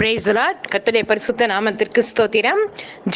பிரேசலாட் கத்துடைய பரிசுத்த நாமத்திற்கு ஸ்தோத்திரம்.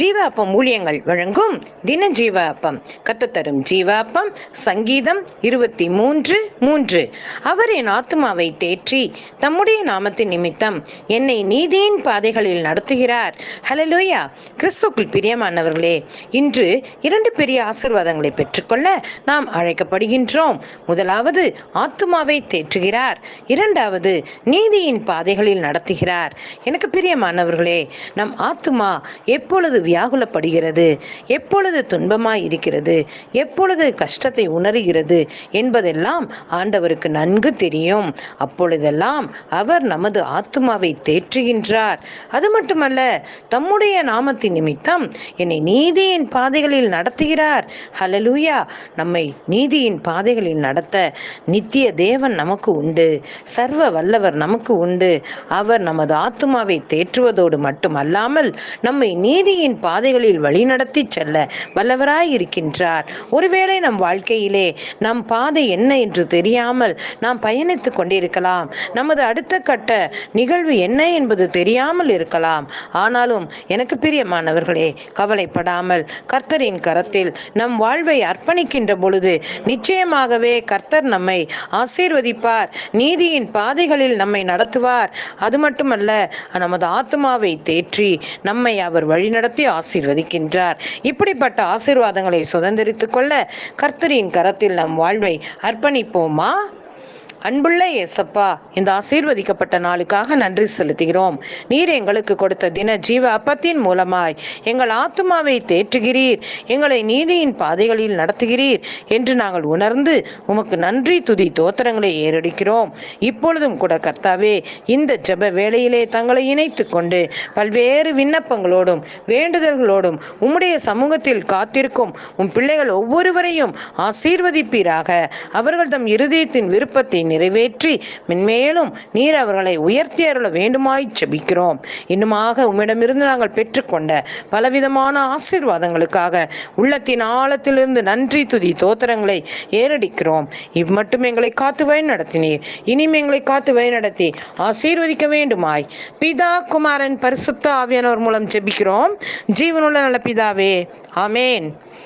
ஜீவாப்பம் ஊழியங்கள் வழங்கும் தின ஜீவ அப்பம் ஜீவாப்பம் தரும் ஜீவ அப்பம் சங்கீதம் இருபத்தி மூன்று மூன்று. அவர் என் ஆத்மாவை தேற்றி தம்முடைய நாமத்தின் நிமித்தம் என்னை நீதியின் பாதைகளில் நடத்துகிறார். ஹலலோயா கிறிஸ்துக்குள் பிரியமானவர்களே இன்று இரண்டு பெரிய ஆசிர்வாதங்களை பெற்றுக்கொள்ள நாம் அழைக்கப்படுகின்றோம். முதலாவது ஆத்மாவை தேற்றுகிறார். இரண்டாவது நீதியின் பாதைகளில் நடத்துகிறார். எனக்கு பிரியமானவர்களே நம் ஆத்துமா எப்பொழுது வியாகுலப்படுகிறது? எப்பொழுது துன்பமாய் இருக்கிறது எப்பொழுது கஷ்டத்தை உணர்கிறது? என்பதெல்லாம் ஆண்டவருக்கு நன்கு தெரியும். அப்பொழுதெல்லாம் அவர் நமது ஆத்துமாவை தேற்றுகின்றார். அது மட்டுமல்ல தம்முடைய நாமத்தின் நிமித்தம் என்னை நீதியின் பாதைகளில் நடத்துகிறார். ஹலலூயா நம்மை நீதியின் பாதைகளில் நடத்த நித்திய தேவன் நமக்கு உண்டு. சர்வ வல்லவர் நமக்கு உண்டு. அவர் நமது ஆத்துமா ஆத்துமாவை தேற்றுவதோடு மட்டுமல்லாமல் நம்மை நீதியின் பாதைகளில் வழிநடத்தி செல்ல வல்லவராய் இருக்கின்றார். ஒருவேளை நம் வாழ்க்கையிலே நம் பாதை என்ன என்று தெரியாமல் நாம் பயணித்துக் கொண்டிருக்கலாம். நமது அடுத்த கட்ட நிகழ்வு என்ன என்பது தெரியாமல் இருக்கலாம். ஆனாலும் எனக்கு பிரியமானவர்களே கவலைப்படாமல் கர்த்தரின் கரத்தில் நம் வாழ்வை அர்ப்பணிக்கின்ற பொழுது நிச்சயமாகவே கர்த்தர் நம்மை ஆசீர்வதிப்பார். நீதியின் பாதைகளில் நம்மை நடத்துவார். அது மட்டுமல்ல நமது ஆத்மாவை தேற்றி நம்மை அவர் வழிநடத்தி ஆசீர்வதிக்கின்றார். இப்படிப்பட்ட ஆசீர்வாதங்களை சுதந்திரித்துக் கொள்ள கர்த்தரின் கரத்தில் நம் வாழ்வை அர்ப்பணிப்போமா? அன்புள்ள ஏசப்பா இந்த ஆசீர்வதிக்கப்பட்ட நாளுக்காக நன்றி செலுத்துகிறோம். நீர் எங்களுக்கு கொடுத்த தின ஜீவ அப்பத்தின் மூலமாய் எங்கள் ஆத்மாவை தேற்றுகிறீர். எங்களை நீதியின் பாதைகளில் நடத்துகிறீர் என்று நாங்கள் உணர்ந்து உமக்கு நன்றி துதி தோத்திரங்களை ஏறடிக்கிறோம். இப்பொழுதும் கூட கர்த்தாவே இந்த ஜெப வேளையிலே தங்களை இணைத்து கொண்டு பல்வேறு விண்ணப்பங்களோடும் வேண்டுதல்களோடும் உம்முடைய சமூகத்தில் காத்திருக்கும் உம் பிள்ளைகள் ஒவ்வொருவரையும் ஆசீர்வதிப்பீராக. அவர்கள் தம் இருதயத்தின் விருப்பத்தை நிறைவேற்றி மென்மேலும் நீர் அவர்களை உயர்த்தி அருள வேண்டுமாய் செபிக்கிறோம் இன்னுமாக உம்மிடமிருந்து நாங்கள் பெற்றுக்கொண்ட பலவிதமான ஆசீர்வாதங்களுக்காக உள்ளத்தின் ஆழத்திலிருந்து நன்றி துதி தோத்திரங்களை ஏறடிக்கிறோம். இம்மட்டும் எங்களை காத்து வழி நடத்தினீர் இனிமே எங்களை காத்து வழி நடத்தி ஆசீர்வதிக்க வேண்டுமாய். பிதா குமாரன் பரிசுத்த ஆவியானவர் மூலம் ஜெபிக்கிறோம். ஜீவனுள்ள நல்ல பிதாவே ஆமேன்.